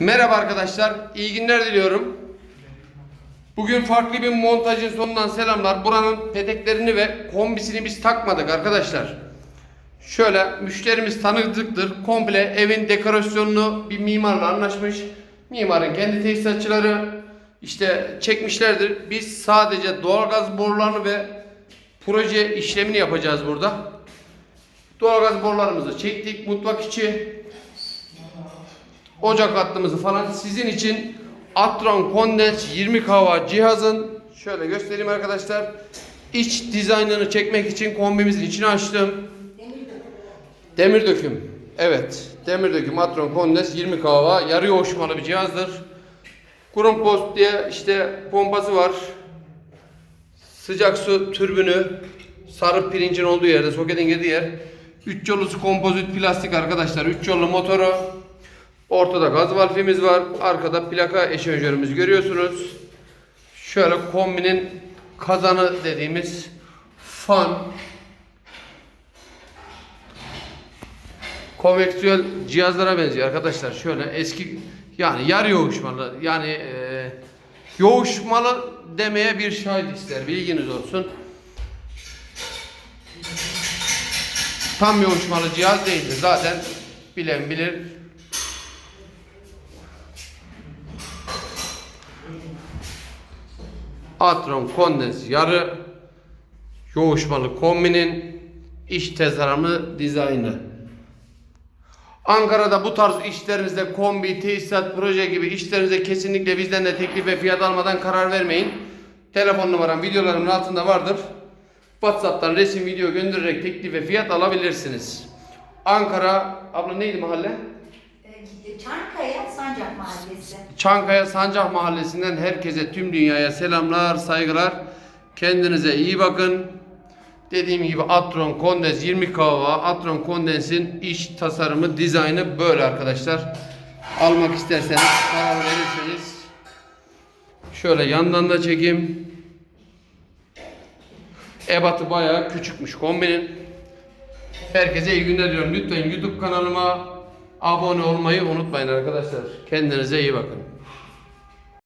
Merhaba arkadaşlar, iyi günler diliyorum. Bugün farklı bir montajın sonundan selamlar. Buranın peteklerini ve kombisini biz takmadık arkadaşlar. Şöyle müşterimiz tanıdıktır. Komple evin dekorasyonunu bir mimarla anlaşmış. Mimarın kendi tesisatçıları işte çekmişlerdir. Biz sadece doğalgaz borularını ve proje işlemini yapacağız burada. Doğalgaz borularımızı çektik. Mutfak içi ocak hattımızı falan sizin için Atron Kondens 20 kava cihazın şöyle göstereyim arkadaşlar. İç dizaynını çekmek için kombimizin içine açtım. Demir döküm. Evet. Demir döküm Atron Kondens 20 kava yarı yoğuşmalı bir cihazdır. Kurum post diye işte pompası var. Sıcak su türbünü sarı pirincin olduğu yerde soketin girdiği yer. 3 yollusu kompozit plastik arkadaşlar. 3 yollu motoru. Ortada gaz valfimiz var. Arkada plaka eşanjörümüzü görüyorsunuz. Şöyle kombinin kazanı dediğimiz fan. Konveksiyel cihazlara benziyor arkadaşlar. Şöyle eski yani yarı yoğuşmalı yani e, yoğuşmalı demeye bir şahit ister. Bilginiz olsun. Tam yoğuşmalı cihaz değildir. Zaten bilen bilir. Atron kondens yarı yoğuşmalı kombinin iç tasarımı dizaynı. Ankara'da bu tarz işlerinizde kombi, tesisat, proje gibi işlerinize kesinlikle bizden de teklif ve fiyat almadan karar vermeyin. Telefon numaram videolarımın altında vardır. WhatsApp'tan resim video göndererek teklif ve fiyat alabilirsiniz. Ankara, abla neydi mahalle? Çankaya Sancak Mahallesi. Çankaya Sancak Mahallesi'nden herkese tüm dünyaya selamlar, saygılar. Kendinize iyi bakın. Dediğim gibi Atron Kondens 20 kava, Atron Kondens'in iç tasarımı, dizaynı böyle arkadaşlar. Almak isterseniz karar verirseniz şöyle yandan da çekeyim. Ebatı bayağı küçükmüş kombinin. Herkese iyi günler diliyorum. Lütfen YouTube kanalıma abone olmayı unutmayın arkadaşlar. Kendinize iyi bakın.